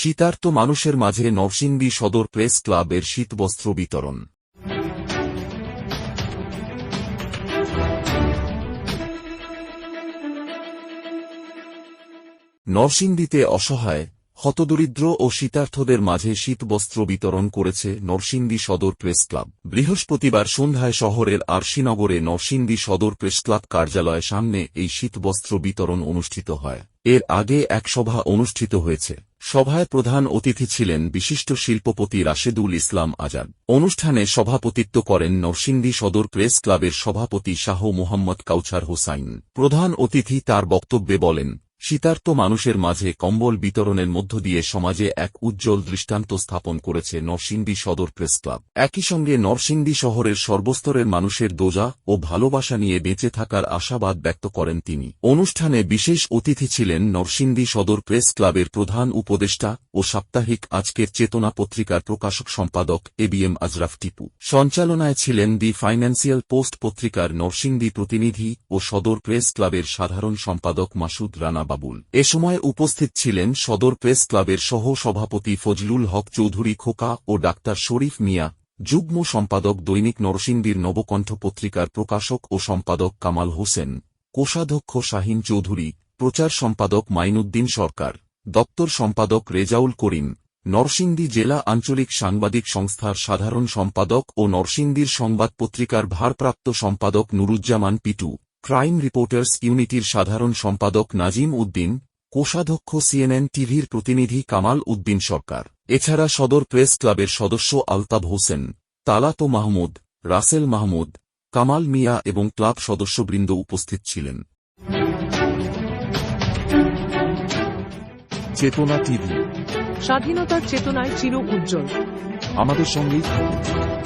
শীতার্ত মানুষের মাঝে নরসিংদী সদর প্রেস ক্লাবের শীতবস্ত্র বিতরণ। নরসিংদীতে অসহায় হতদরিদ্র ও শীতার্থদের মাঝে শীতবস্ত্র বিতরণ করেছে নরসিংদী সদর প্রেস ক্লাব। বৃহস্পতিবার সন্ধ্যায় শহরের আরশিনগরে নরসিংদী সদর প্রেস ক্লাব কার্যালয়ের সামনে এই শীতবস্ত্র বিতরণ অনুষ্ঠিত হয়। এর আগে এক সভা অনুষ্ঠিত হয়েছে। সভায় প্রধান অতিথি ছিলেন বিশিষ্ট শিল্পপতি রাশেদুল ইসলাম আজাদ। অনুষ্ঠানে সভাপতিত্ব করেন নরসিংদী সদর প্রেস ক্লাবের সভাপতি শাহ মোহাম্মদ কাউছার হোসাইন। প্রধান অতিথি তার বক্তব্যে বলেন শীতার্ত মানুষের মাঝে কম্বল বিতরণের মধ্য দিয়ে সমাজে এক উজ্জ্বল দৃষ্টান্ত স্থাপন করেছে নরসিংদী সদর প্রেস ক্লাব। একই সঙ্গে নরসিংদী শহরের সর্বস্তরের মানুষের দোজা ও ভালোবাসা নিয়ে বেঁচে থাকার আশাবাদ ব্যক্ত করেন তিনি। অনুষ্ঠানে বিশেষ অতিথি ছিলেন নরসিংদী সদর প্রেস ক্লাবের প্রধান উপদেষ্টা ও সাপ্তাহিক আজকের চেতনা পত্রিকার প্রকাশক সম্পাদক A B M Azraf Tipu. সঞ্চালনায় ছিলেন দি ফাইন্যান্সিয়াল পোস্ট পত্রিকার নরসিংদী প্রতিনিধি ও সদর প্রেস ক্লাবের সাধারণ সম্পাদক মাসুদ রানা বাবুল। এ সময় উপস্থিত ছিলেন সদর প্রেস ক্লাবের সহ সভাপতি ফজলুল হক চৌধুরী খোকা ও ডাক্তার শরীফ মিয়া, যুগ্ম সম্পাদক দৈনিক নরসিংদীর নবকণ্ঠ পত্রিকার প্রকাশক ও সম্পাদক কামাল হোসেন, কোষাধ্যক্ষ শাহিন চৌধুরী, প্রচার সম্পাদক মাইনুদ্দিন সরকার, দপ্তর সম্পাদক রেজাউল করিম, নরসিংদী জেলা আঞ্চলিক সাংবাদিক সংস্থার সাধারণ সম্পাদক ও নরসিংদীর সংবাদ পত্রিকার ভারপ্রাপ্ত সম্পাদক নুরুজ্জামান পিটু। ক্রাইম রিপোর্টার্স ইউনিটির সাধারণ সম্পাদক নাজিম উদ্দিন কোষাধ্যক্ষ সিএনএন টিভির প্রতিনিধি কামাল উদ্দিন সরকার। এছাড়া সদর প্রেস ক্লাবের সদস্য আলতাব হোসেন তালাতো মাহমুদ রাসেল মাহমুদ কামাল মিয়া এবং ক্লাব সদস্যবৃন্দ উপস্থিত ছিলেন। চেতনা টিভি। স্বাধীনতার চেতনায় চির উজ্জ্বল। আমাদের সঙ্গেই থাকুন।